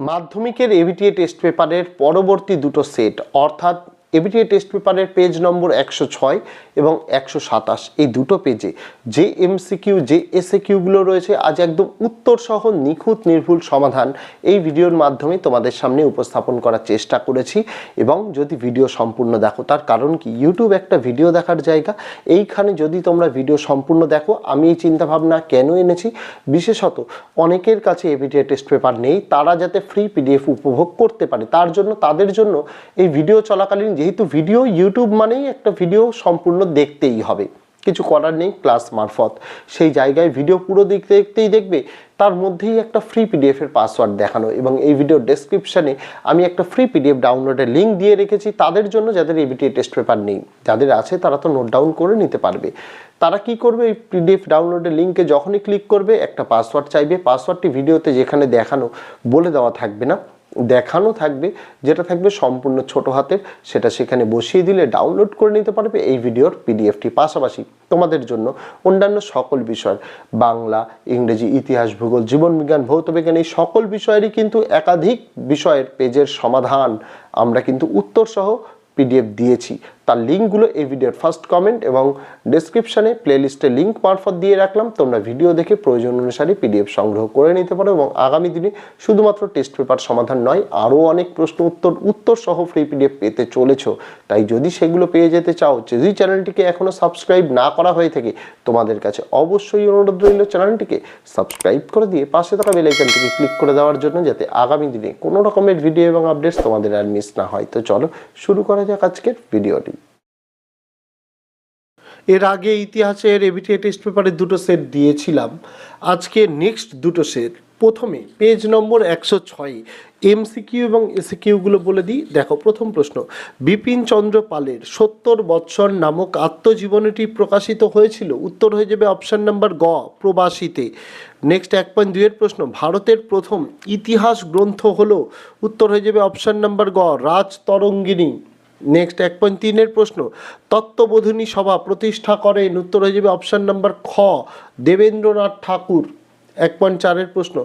মাধ্যমিকের এভিটিএ টেস্ট পেপারের পরবর্তী দুটো সেট অর্থাৎ এবিটিএ টেস্ট পেপারের পেজ নম্বর একশো ছয় এবং একশো সাতাশ, এই দুটো পেজে যে এমসিকিউ, যে এসএ কিউগুলো রয়েছে, আজ একদম উত্তর সহ নিখুঁত নির্ভুল সমাধান এই ভিডিওর মাধ্যমে তোমাদের সামনে উপস্থাপন করার চেষ্টা করেছি। এবং যদি ভিডিও সম্পূর্ণ দেখো, তার কারণ কি? ইউটিউব একটা ভিডিও দেখার জায়গা। এইখানে যদি তোমরা ভিডিও সম্পূর্ণ দেখো, আমি এই চিন্তাভাবনা কেন এনেছি? বিশেষত অনেকের কাছে এবিটিএ টেস্ট পেপার নেই, তারা যাতে ফ্রি পিডিএফ উপভোগ করতে পারে, তার জন্য, তাদের জন্য এই ভিডিও চলাকালীন যেহেতু ভিডিও ইউটিউব মানেই একটা ভিডিও সম্পূর্ণ দেখতেই হবে। কিছু করার নেই ক্লাস মারফত। সেই জায়গায় ভিডিও পুরো দেখতে দেখতেই দেখবে, তার মধ্যেই একটা ফ্রি পিডিএফের পাসওয়ার্ড দেখানো এবং এই ভিডিও ডেসক্রিপশানে আমি একটা ফ্রি পিডিএফ ডাউনলোডের লিঙ্ক দিয়ে রেখেছি, তাদের জন্য যাদের এবিটিএ টেস্ট পেপার নেই। যাদের আছে, তারা তো নোট ডাউন করে নিতে পারবে। তারা কি করবে এই পিডিএফ ডাউনলোডের লিঙ্কে যখনই ক্লিক করবে, একটা পাসওয়ার্ড চাইবে। পাসওয়ার্ডটি ভিডিওতে যেখানে দেখানো বলে দেওয়া থাকবে না। দেখানো থাকবে, যেটা থাকবে সম্পূর্ণ ছোট হাতের, সেটা সেখানে বসিয়ে দিলে ডাউনলোড করে নিতে পারবে এই ভিডিওর পিডিএফটি পাশাপাশি। তোমাদের জন্য অন্যান্য সকল বিষয়, বাংলা, ইংরেজি, ইতিহাস, ভূগোল জীবনবিজ্ঞান ভৌতবিজ্ঞান এই সকল বিষয়েরই কিন্তু একাধিক বিষয়ের পেজের সমাধান আমরা কিন্তু উত্তরসহ পিডিএফ দিয়েছি। তার লিঙ্কগুলো এই ভিডিওর ফার্স্ট কমেন্ট এবং ডেসক্রিপশনে প্লেলিস্টে লিঙ্ক মারফত দিয়ে রাখলাম। তোমরা ভিডিও দেখে প্রয়োজন অনুসারে পিডিএফ সংগ্রহ করে নিতে পারো এবং আগামী দিনে শুধুমাত্র টেস্ট পেপার সমাধান নয়, আরও অনেক প্রশ্ন উত্তর উত্তর সহ ফ্রি পিডিএফ পেতে চলেছো। তাই যদি সেগুলো পেয়ে যেতে চাও যদি চ্যানেলটিকে এখনও সাবস্ক্রাইব না করা হয়ে থাকে তোমাদের কাছে অবশ্যই অনুরোধ রইল চ্যানেলটিকে সাবস্ক্রাইব করে দিয়ে পাশে থাকা বেলাইকনটিকে ক্লিক করে দেওয়ার জন্য যাতে আগামী দিনে কোনো রকমের ভিডিও এবং আপডেটস তোমাদের আর মিস না হয়। তো চলো, শুরু করা যাক আজকের ভিডিওটি এর আগে ইতিহাসের এবিটিএ টেস্ট পেপারে দুটো সেট দিয়েছিলাম। আজকে নেক্সট দুটো সেট। প্রথমে পেজ নম্বর একশো ছয়, এমসিকিউ এবং এসিকিউগুলো বলে দিই। দেখো, প্রথম প্রশ্ন। বিপিন চন্দ্র পালের সত্তর বৎসর নামক আত্মজীবনীটি প্রকাশিত হয়েছিল? উত্তর হয়ে যাবে অপশান নাম্বার গ, প্রবাসীতে। নেক্সট এক পয়েন্ট দুইয়ের প্রশ্ন। ভারতের প্রথম ইতিহাস গ্রন্থ হলো? উত্তর হয়ে যাবে অপশান নাম্বার গ, রাজ তরঙ্গিনী। নেক্সট এক পয়েন্ট তিনের প্রশ্ন। তত্ত্ববোধিনী সভা প্রতিষ্ঠা করেন উত্তর হয়ে যাবে অপশান নাম্বার খ, দেবেন্দ্রনাথ ঠাকুর। এক পয়েন্ট চারের প্রশ্ন।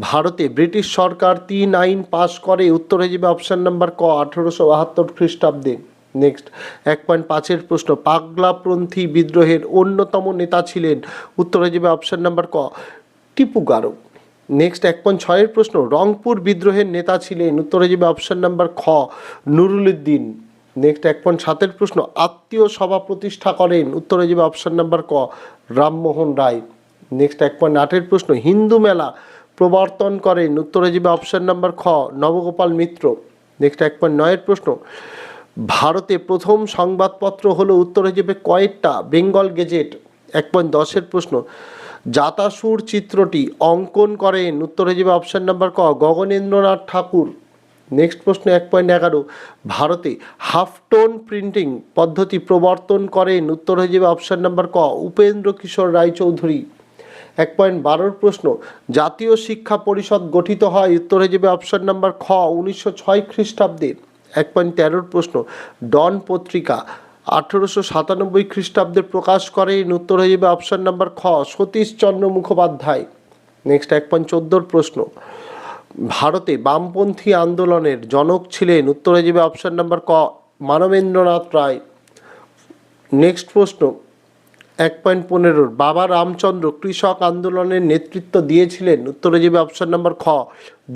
ভারতে ব্রিটিশ সরকার তিন আইন পাশ করে উত্তর হয়ে যাবে অপশান নাম্বার ক, আঠেরোশো বাহাত্তর খ্রিস্টাব্দে। নেক্সট এক পয়েন্ট পাঁচের প্রশ্ন। পাগলাপন্থী বিদ্রোহের অন্যতম নেতা ছিলেন, উত্তর হয়ে যাবে অপশান নাম্বার ক, টিপু গারো। নেক্সট এক পয়েন্ট ছয়ের প্রশ্ন। রংপুর বিদ্রোহের নেতা ছিলেন, উত্তর হয়ে যাবে অপশান নাম্বার খ, নুরুল উদ্দিন। নেক্সট এক পয়েন্ট সাতের প্রশ্ন, আত্মীয় সভা প্রতিষ্ঠা করেন। উত্তরে যাবে অপশান নাম্বার ক, রামমোহন রায়। নেক্সট এক পয়েন্ট আটের প্রশ্ন, হিন্দু মেলা প্রবর্তন করেন। উত্তরে যাবে অপশান নাম্বার খ, নবগোপাল মিত্র। নেক্সট এক পয়েন্ট নয়ের প্রশ্ন, ভারতে প্রথম সংবাদপত্র হলো উত্তরে যাবে কয়েকটা, বেঙ্গল গেজেট। এক পয়েন্ট দশের প্রশ্ন জাতাসুর চিত্রটি অঙ্কন করেন। উত্তরে যাবে অপশান নাম্বার ক, গগনেন্দ্রনাথ ঠাকুর। নেক্সট প্রশ্ন এক পয়েন্ট এগারো। ভারতে হাফটোন প্রিন্টিং পদ্ধতি প্রবর্তন করেন উত্তর হয়ে যাবে অপশান নাম্বার ক, উপেন্দ্র কিশোর রায়চৌধুরী। এক পয়েন্ট বারোর প্রশ্ন, জাতীয় শিক্ষা পরিষদ গঠিত হয়, উত্তর হয়ে যাবে অপশান নাম্বার খ, উনিশশো ছয় খ্রিস্টাব্দে। এক পয়েন্ট তেরোর প্রশ্ন, ডন পত্রিকা আঠেরোশো সাতানব্বই খ্রিস্টাব্দে প্রকাশ করেন উত্তর হয়ে যাবে অপশান নাম্বার খ সতীশচন্দ্র মুখোপাধ্যায়। নেক্সট এক পয়েন্ট চোদ্দোর প্রশ্ন ভারতে বামপন্থী আন্দোলনের জনক ছিলেন উত্তর যাবে অপশান নাম্বার ক মানবেন্দ্রনাথ রায়। নেক্সট প্রশ্ন, এক পয়েন্ট পনেরোর বাবা রামচন্দ্র কৃষক আন্দোলনের নেতৃত্ব দিয়েছিলেন উত্তরে যাবে অপশন নাম্বার খ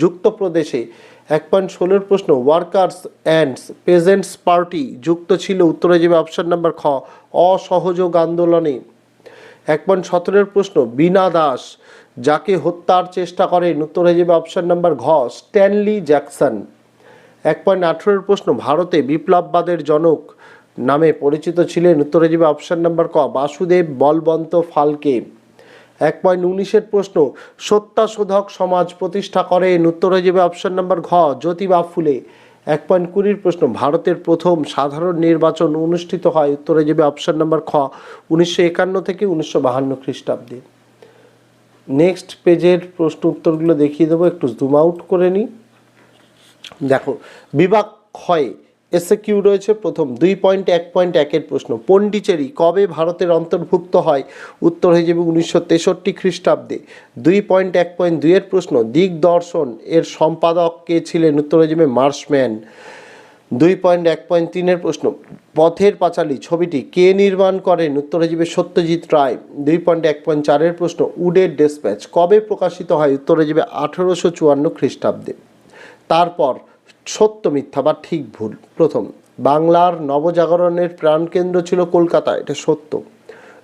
যুক্তপ্রদেশে। এক পয়েন্ট ষোলোর প্রশ্ন, ওয়ার্কার্স অ্যান্ড পেজেন্টস পার্টি যুক্ত ছিল উত্তরে যাবে অপশন নাম্বার খ অসহযোগ আন্দোলনে। এক পয়েন্ট সতেরোর প্রশ্ন, বীণা দাস যাকে হত্যার চেষ্টা করেন উত্তর হয়ে যাবে অপশন নাম্বার ঘ, স্ট্যানলি জ্যাকসন। এক পয়েন্ট আঠেরোর প্রশ্ন, ভারতে বিপ্লববাদের জনক নামে পরিচিত ছিলেন উত্তরে যাবে অপশান নাম্বার ক, বাসুদেব বলবন্ত ফালকে। এক পয়েন্ট উনিশের প্রশ্ন, সত্যাশোধক সমাজ প্রতিষ্ঠা করেন হয়ে যাবে অপশান নাম্বার ঘ, জ্যোতিবা ফুলে। এক পয়েন্ট কুড়ির প্রশ্ন, ভারতের প্রথম সাধারণ নির্বাচন অনুষ্ঠিত হয় উত্তরে যাবে অপশান নাম্বার খ, উনিশশো একান্ন থেকে উনিশশো বাহান্ন খ্রিস্টাব্দে। নেক্সট পেজের প্রশ্ন উত্তরগুলো দেখিয়ে দেবো, একটু জুম আউট করে নিই। দেখো, বিভাগ ক্ষয় এসে কিউ রয়েছে প্রথম দুই পয়েন্ট, এক পয়েন্ট, একের প্রশ্ন। পন্ডিচেরি কবে ভারতের অন্তর্ভুক্ত হয়? উত্তর হয়ে যাবে উনিশশো তেষট্টি খ্রিস্টাব্দে। দুই পয়েন্ট, এক পয়েন্ট, দুইয়ের প্রশ্ন, দিগদর্শন এর সম্পাদক কে ছিলেন? উত্তর হয়ে যাবে মার্শম্যান। দুই পয়েন্ট এক পয়েন্ট তিনের প্রশ্ন, পথের পাঁচালী ছবিটি কে নির্মাণ করেন? উত্তর সত্যজিৎ রায়। দুই পয়েন্ট এক পয়েন্ট চারের প্রশ্ন, উডের ডেসপ্যাচ কবে প্রকাশিত হয়? উত্তর যাবে আঠেরোশো চুয়ান্ন খ্রিস্টাব্দে। তারপর, সত্য, মিথ্যা বা ঠিক ভুল। প্রথম, বাংলার নবজাগরণের প্রাণকেন্দ্র ছিল কলকাতা, এটা সত্য।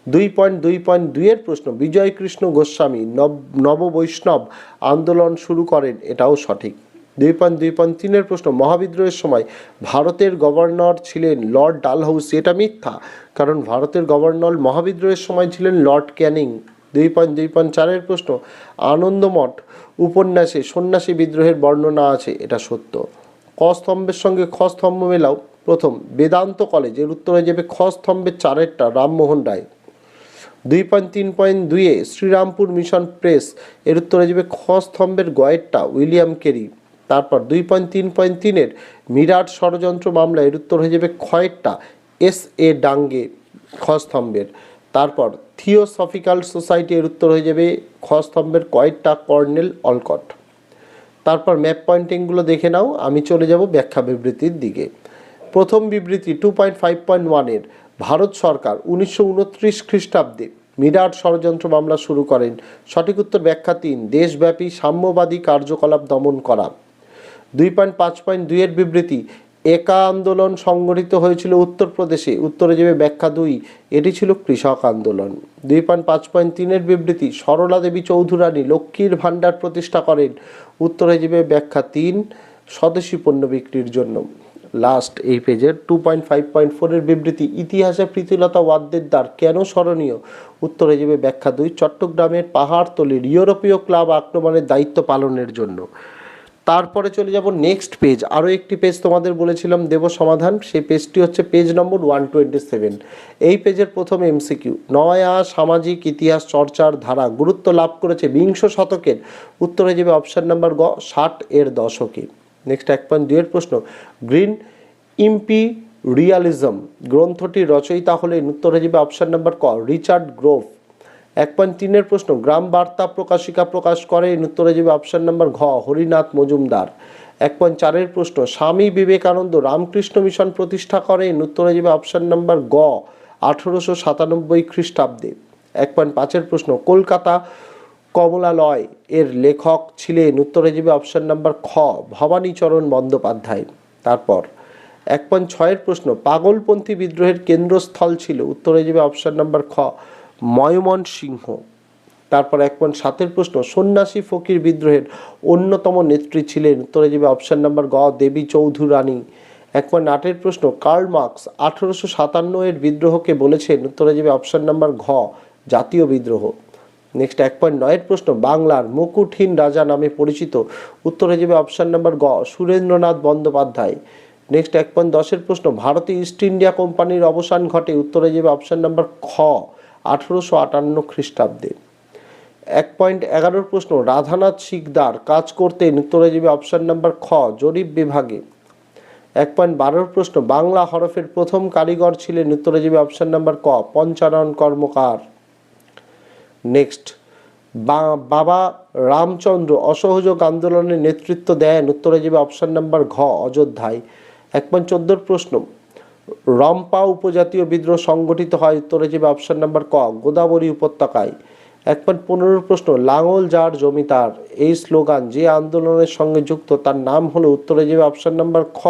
দুই পয়েন্ট দুই পয়েন্ট দুইয়ের প্রশ্ন বিজয় কৃষ্ণ গোস্বামী নব নববৈষ্ণব আন্দোলন শুরু করেন, এটাও সঠিক। দুই পয়েন্ট দুই পয়েন্ট তিনের প্রশ্ন, মহাবিদ্রোহের সময় ভারতের গভর্নর ছিলেন লর্ড ডালহাউসি এটা মিথ্যা, কারণ ভারতের গভর্নর মহাবিদ্রোহের সময় ছিলেন লর্ড ক্যানিং। দুই পয়েন্ট দুই পয়েন্ট চারের প্রশ্ন, আনন্দমঠ উপন্যাসে সন্ন্যাসী বিদ্রোহের বর্ণনা আছে, এটা সত্য। ক স্তম্ভের সঙ্গে খ স্তম্ভ মেলাও, প্রথম, বেদান্ত কলেজের উত্তর যাবে খ স্তম্ভের চারেরটা, রামমোহন রায়। দুই পয়েন্ট তিন পয়েন্ট দুইয়ে শ্রীরামপুর মিশন প্রেস, এর উত্তরে যাবে খ স্তম্ভের গয়েরটা, উইলিয়াম কেরি। তারপর দুই পয়েন্ট, তিন পয়েন্ট, তিনের মিরাট ষড়যন্ত্র মামলা এর উত্তর হয়ে যাবে খয়েরটা এস এ ডাঙ্গে খ স্তম্ভের তারপর থিওসফিক্যাল সোসাইটি এর উত্তর হয়ে যাবে খ স্তম্ভের কয়েকটা কর্নেল অলকট। তারপর ম্যাপ পয়েন্টিংগুলো দেখে নাও, আমি চলে যাব ব্যাখ্যা বিবৃতির দিকে। প্রথম বিবৃতি টু পয়েন্ট ফাইভ পয়েন্ট ওয়ানের ভারত সরকার উনিশশো উনত্রিশ খ্রিস্টাব্দে মিরাট ষড়যন্ত্র মামলা শুরু করেন। সঠিক উত্তর ব্যাখ্যা তিন, দেশব্যাপী সাম্যবাদী কার্যকলাপ দমন করা। দুই পয়েন্ট পাঁচ পয়েন্ট দুইয়ের বিবৃতি, একা আন্দোলন সংগঠিত হয়েছিল উত্তরপ্রদেশে। উত্তরে যাবে ব্যাখ্যা দুই, এটি ছিল কৃষক আন্দোলন। দুই পয়েন্ট পাঁচ পয়েন্ট তিনের বিবৃতি, সরলা দেবী চৌধুরানী লক্ষ্মীর ভাণ্ডার প্রতিষ্ঠা করেন। উত্তরে যাবে ব্যাখ্যা তিন, স্বদেশী পণ্য বিক্রির জন্য। লাস্ট এই পেজের টু পয়েন্ট ফাইভ পয়েন্ট ফোরের বিবৃতি, ইতিহাসে প্রীতিলতা ওয়াদ্দেদার কেন স্মরণীয়? উত্তরে যাবে ব্যাখ্যা দুই, চট্টগ্রামের পাহাড়তলির ইউরোপীয় ক্লাব আক্রমণের দায়িত্ব পালনের জন্য। তারপরে চলে যাব নেক্সট পেজ আরও একটি পেজ তোমাদের বলেছিলাম, দেব সমাধান। সেই পেজটি হচ্ছে page number one twenty seven এই পেজের প্রথম এমসিকিউ নয়া সামাজিক ইতিহাস, চর্চার ধারা, গুরুত্ব লাভ করেছে বিংশ শতকের। উত্তরে যাবে অপশান নাম্বার গ, ষাট এর দশকে। নেক্সট এক পয়েন্ট দুয়ের প্রশ্ন। গ্রিন ইম্পি রিয়ালিজম গ্রন্থটির রচয়িতা হলেন, উত্তরে যাবে অপশান নাম্বার ক, রিচার্ড গ্রোভ। এক পয়েন্ট তিনের প্রশ্ন, গ্রাম বার্তা প্রকাশিকা প্রকাশ করেন উত্তরে যাবে অপশান নাম্বার ঘ, হরিনাথ মজুমদার। এক পয়েন্ট চারের প্রশ্ন, স্বামী বিবেকানন্দ রামকৃষ্ণ মিশন প্রতিষ্ঠা করেন উত্তরে যাবে অপশান নাম্বার গ, আঠেরোশো সাতানব্বই খ্রিস্টাব্দে। এক পয়েন্ট পাঁচের প্রশ্ন, কলকাতা কমলালয় এর লেখক ছিলেন উত্তরে যাবে অপশান নাম্বার খ, ভবানীচরণ বন্দ্যোপাধ্যায়। তারপর, এক পয়েন্ট ছয়ের প্রশ্ন, পাগলপন্থী বিদ্রোহের কেন্দ্রস্থল ছিল উত্তরে যাবে অপশান নাম্বার খ ময়মন সিংহ তারপর এক পয়েন্ট সাতের প্রশ্ন, সন্ন্যাসী ফকির বিদ্রোহের অন্যতম নেত্রী ছিলেন। উত্তরে যাবে অপশান নাম্বার গ, দেবী চৌধুরানী। এক পয়েন্ট আটের প্রশ্ন, কার্ল মার্কস আঠেরোশো সাতান্ন এর বিদ্রোহকে বলেছেন। উত্তরে যাবে অপশান নাম্বার ঘ, জাতীয় বিদ্রোহ। নেক্সট এক পয়েন্ট নয়ের প্রশ্ন, বাংলার মুকুটহীন রাজা নামে পরিচিত। উত্তরে যাবে অপশান নাম্বার গ, সুরেন্দ্রনাথ বন্দ্যোপাধ্যায়। নেক্সট এক পয়েন্ট দশের প্রশ্ন ভারতীয় ইস্ট ইন্ডিয়া কোম্পানির অবসান ঘটে। উত্তরে যাবে অপশান নাম্বার খ আঠেরোশো আটান্ন খ্রিস্টাব্দে। এক পয়েন্ট এগারোর প্রশ্ন, রাধানাথ শিকদার কাজ করতেন উত্তরে যাবে অপশান নাম্বার খ, জরিপ বিভাগে। এক পয়েন্ট বারোর প্রশ্ন, বাংলা হরফের প্রথম কারিগর ছিলেন উত্তরে যাবে অপশান নাম্বার ক, পঞ্চানন কর্মকার। নেক্সট বাবা রামচন্দ্র অসহযোগ আন্দোলনের নেতৃত্ব দেন উত্তরে যাবে অপশান নাম্বার ঘ, অযোধ্যায়। এক পয়েন্ট চোদ্দোর প্রশ্ন রম্পা উপজাতীয় বিদ্রোহ সংগঠিত হয় উত্তরে যাবে অপশান নাম্বার ক, গোদাবরী উপত্যকায়। এক পয়েন্ট পনেরোর প্রশ্ন, লাঙল যার জমিদার এই স্লোগান যে আন্দোলনের সঙ্গে যুক্ত, তার নাম হলো উত্তরে যাবে অপশান নাম্বার খ,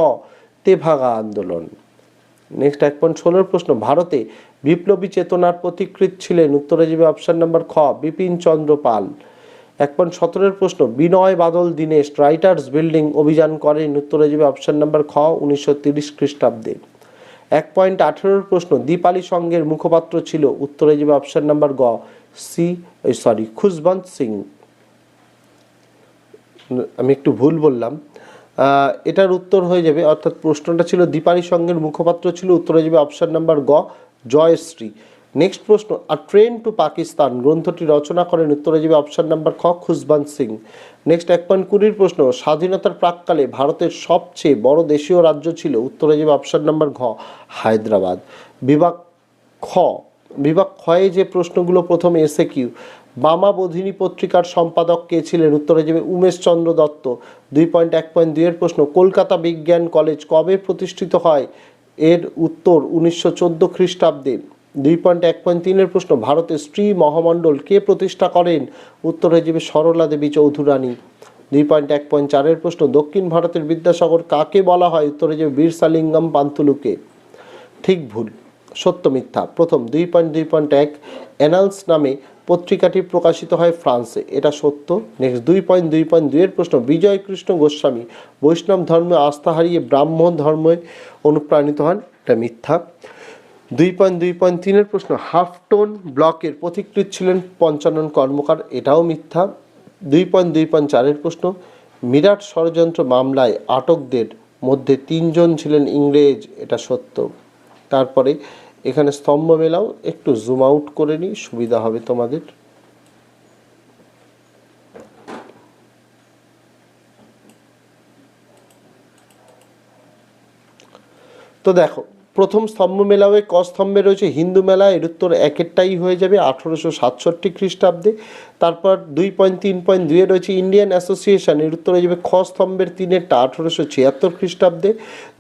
তেভাগা আন্দোলন। নেক্সট এক পয়েন্ট ষোলোর প্রশ্ন, ভারতে বিপ্লবী চেতনার প্রতিকৃত ছিলেন উত্তরে যাবে অপশান নাম্বার খ, বিপিন চন্দ্র পাল। এক পয়েন্ট সতেরোর প্রশ্ন, বিনয় বাদল দীনেশ রাইটার্স বিল্ডিং অভিযান করেন উত্তরে যাবে অপশান নাম্বার খ, উনিশশো তিরিশ খ্রিস্টাব্দে। এক পয়েন্ট আঠেরোর প্রশ্ন, দীপালি সংঘের মুখপাত্র ছিল উত্তরে যাবে অপশান নাম্বার গ, সি সরি, খুশবন্ত সিং। আমি একটু ভুল বললাম। এটার উত্তর হয়ে যাবে, অর্থাৎ প্রশ্নটা ছিল দীপালি সংঘের মুখপাত্র ছিল উত্তরে যাবে অপশান নাম্বার গ, জয়শ্রী। নেক্সট প্রশ্ন আর ট্রেন টু পাকিস্তান গ্রন্থটি রচনা করেন উত্তরে যাবে অপশন নাম্বার খ খুশবান সিং। নেক্সট, এক পয়েন্ট কুড়ির প্রশ্ন, স্বাধীনতার প্রাককালে ভারতের সবচেয়ে বড় দেশীয় রাজ্য ছিল উত্তরে যাবে অপশন নাম্বার ঘ, হায়দ্রাবাদ। বিভাগ খ, বিভাগ ক্ষয়ে যে প্রশ্নগুলো প্রথমে এসে কিউ, বামা বোধিনী পত্রিকার সম্পাদক কে ছিলেন? উত্তরে যাবে উমেশ চন্দ্র দত্ত। দুই পয়েন্ট, এক পয়েন্ট দুইয়ের প্রশ্ন, কলকাতা বিজ্ঞান কলেজ কবে প্রতিষ্ঠিত হয়? এর উত্তর উনিশশো চোদ্দ খ্রিস্টাব্দে। দুই পয়েন্ট এক পয়েন্ট তিনের প্রশ্ন, ভারতের স্ত্রী মহামণ্ডল কে প্রতিষ্ঠা করেন? উত্তর হয়ে যাবে সরলা দেবী চৌধুরানী। দুই পয়েন্ট এক পয়েন্ট চারের প্রশ্ন, দক্ষিণ ভারতের বিদ্যাসাগর কাকে বলা হয়? উত্তরে যাবে বীরসালিঙ্গম পান্তুলুকে ঠিক ভুল, সত্য মিথ্যা। প্রথম, দুই পয়েন্ট দুই পয়েন্ট এক অ্যানালস নামে পত্রিকাটি প্রকাশিত হয় ফ্রান্সে। এটা সত্য। নেক্সট, দুই পয়েন্ট দুই পয়েন্ট দুইয়ের প্রশ্ন বিজয় কৃষ্ণ গোস্বামী বৈষ্ণব ধর্মে আস্থা হারিয়ে ব্রাহ্মণ ধর্মে অনুপ্রাণিত হন? এটা মিথ্যা। দুই পয়েন্ট দুই পয়েন্ট তিনের প্রশ্ন হাফটোন ব্লকের পথিকৃৎ ছিলেন পঞ্চানন কর্মকার, এটাও মিথ্যা। দুই পয়েন্ট দুই পয়েন্ট চারের প্রশ্ন, মিরাট ষড়যন্ত্র মামলায় আটকদের মধ্যে তিনজন ছিলেন ইংরেজ, এটা সত্য। তারপরে এখানে স্তম্ভ মেলাও, একটু জুম আউট করে নিই, সুবিধা হবে তোমাদের। তো দেখো প্রথম স্তম্ভ মেলাওয়ে ক স্তম্ভে রয়েছে হিন্দু মেলা, এর উত্তর একেরটাই হয়ে যাবে, আঠেরোশো সাতষট্টি খ্রিস্টাব্দে। তারপর দুই পয়েন্ট, তিন পয়েন্ট দুয়ে রয়েছে ইন্ডিয়ান অ্যাসোসিয়েশন, এর উত্তর হয়ে যাবে খ স্তম্ভের তিনেরটা, আঠেরোশো ছিয়াত্তর খ্রিস্টাব্দে।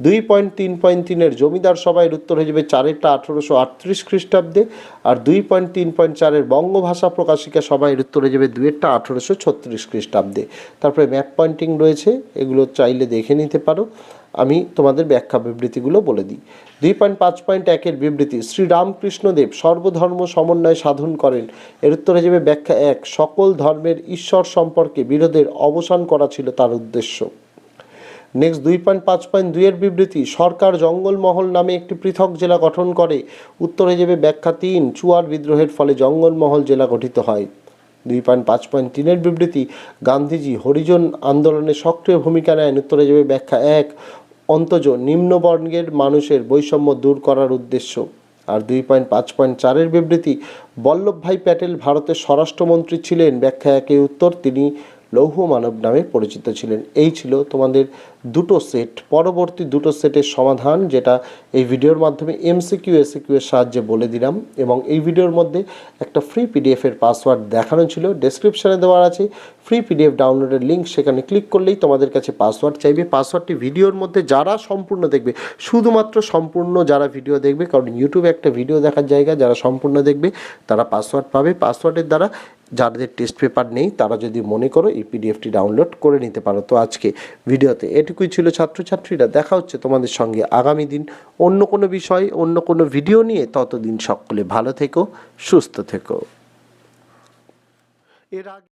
দুই পয়েন্ট, তিন পয়েন্ট তিনের জমিদার সভা এর উত্তর হয়ে যাবে চারেরটা, আঠেরোশো আটত্রিশ খ্রিস্টাব্দে। আর দুই পয়েন্ট, তিন পয়েন্ট চারের বঙ্গভাষা প্রকাশিকা সভা এর উত্তর হয়ে যাবে দুয়েরটা আঠেরোশো ছত্রিশ খ্রিস্টাব্দে। তারপরে ম্যাপ পয়েন্টিং রয়েছে, এগুলো চাইলে দেখে নিতে পারো। আমি তোমাদের ব্যাখ্যা বিবৃতিগুলো বলে দিই। দুই পয়েন্ট পাঁচ পয়েন্ট একের বিবৃতি শ্রীরামকৃষ্ণদেব সর্বধর্ম সমন্বয় সাধন করেন। এর উত্তরে যাবে ব্যাখ্যা এক, সকল ধর্মের ঈশ্বর সম্পর্কে বিরোধের অবসান করা ছিল তার উদ্দেশ্য। নেক্সট দুই পয়েন্ট পাঁচ পয়েন্ট দুইয়ের বিবৃতি, সরকার জঙ্গলমহল নামে একটি পৃথক জেলা গঠন করে। উত্তরে যাবে ব্যাখ্যা তিন, চুয়ার বিদ্রোহের ফলে জঙ্গলমহল জেলা গঠিত হয়। দুই পয়েন্ট পাঁচ পয়েন্ট তিনের বিবৃতি, গান্ধীজি হরিজন আন্দোলনে সক্রিয় ভূমিকা নেন। উত্তরে যাবে ব্যাখ্যা এক অন্তজ নিম্নবর্গের মানুষের বৈষম্য দূর করার উদ্দেশ্য। আর দুই পয়েন্ট পাঁচ পয়েন্ট চারের বিবৃতি, বল্লভভাই প্যাটেল ভারতের স্বরাষ্ট্রমন্ত্রী ছিলেন। ব্যাখ্যা একে উত্তর, তিনি লৌহ মানব নামে পরিচিত ছিলেন। এই ছিল তোমাদের দুটো সেট পরবর্তী দুটো সেটের সমাধান যেটা এই ভিডিওর মাধ্যমে এমসিকিউ এসিকিউ এর সাহায্যে বলে দিলাম এবং এই ভিডিওর মধ্যে একটা ফ্রি পিডিএফ এর পাসওয়ার্ড দেখানো ছিল। ডেসক্রিপশনে দেওয়া আছে। ফ্রি পিডিএফ ডাউনলোডের লিঙ্ক সেখানে ক্লিক করলেই তোমাদের কাছে পাসওয়ার্ড চাইবে। পাসওয়ার্ডটি ভিডিওর মধ্যে যারা সম্পূর্ণ দেখবে, শুধুমাত্র সম্পূর্ণ যারা ভিডিও দেখবে, কারণ ইউটিউবে একটা ভিডিও দেখার জায়গা, যারা সম্পূর্ণ দেখবে, তারা পাসওয়ার্ড পাবে। পাসওয়ার্ডের দ্বারা যাদের টেস্ট পেপার নেই, তারা যদি মনে করো এই পিডিএফটি ডাউনলোড করে নিতে পারো। তো আজকে ভিডিওতে এটুকুই ছিল ছাত্রছাত্রীরা। দেখা হচ্ছে তোমাদের সঙ্গে আগামী দিন অন্য কোনো বিষয়, অন্য কোনো ভিডিও নিয়ে। ততদিন সকলে ভালো থেকো, সুস্থ থেকো। এর আগে